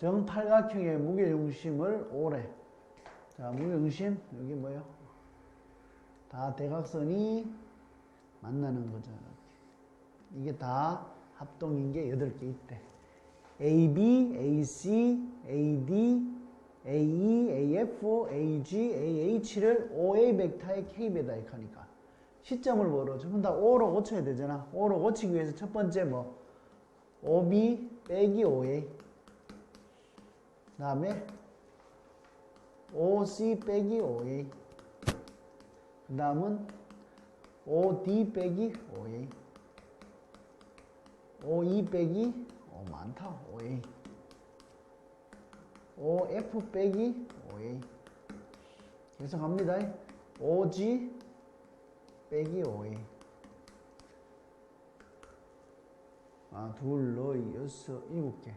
정팔각형의 무게중심을 오래. 자, 무게중심, 여기 뭐요? 다 대각선이 만나는 거죠. 이게 다 합동인 게 8개 있대. AB, AC, AD, AE, AF, AG, AH를 OA 벡터의 K배다 이렇게 하니까 시점을 뭐로? 전부 다 O로 고쳐야 되잖아. O로 고치기 위해서 첫 번째 뭐? OB 빼기 OA 그 다음에 OC 빼기 OA 그 다음은 OD 빼기 OA OE 빼기 어 많다 OA OF 빼기 OA 계속 갑니다. OG 빼기 OA 아, 둘, 너희, 여섯, 일곱 개.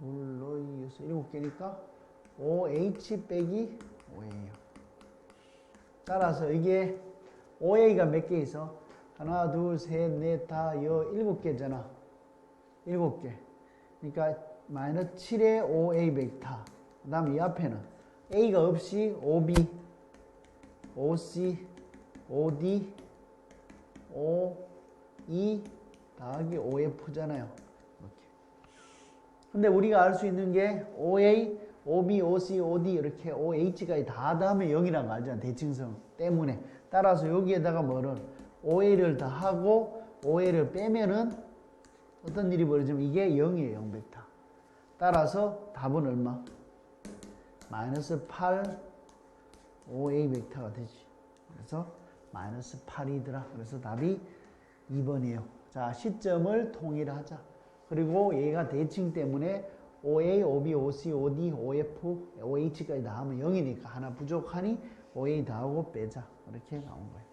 둘, 너희, 여섯, 일곱 개니까 OH 빼기 OA예요. 따라서 이게 OA가 몇 개 있어? 하나, 둘, 셋, 넷, 다, 여, 일곱 개잖아. 일곱 개. 그러니까 마이너스 7의 OA 벡터. 그 다음에 이 앞에는 A가 없이 OB, OC, OD, O, E 더하기 OF잖아요. 근데 우리가 알 수 있는 게 OA, OB, OC, OD 이렇게 OH까지 다 다음에 0이란 거 알잖아. 대칭성 때문에. 따라서 여기에다가 뭐를 OA를 다 하고 OA를 빼면은 어떤 일이 벌어지면 이게 0이에요. 0 벡터. 따라서 답은 얼마? 마이너스 8 OA 벡터가 되지. 그래서 마이너스 8이더라. 그래서 답이 2번이에요. 자, 시점을 통일하자. 그리고 얘가 대칭 때문에 OA, OB, OC, OD, OF, OH까지 다 하면 0이니까 하나 부족하니 OA 다 하고 빼자. 이렇게 나온 거예요.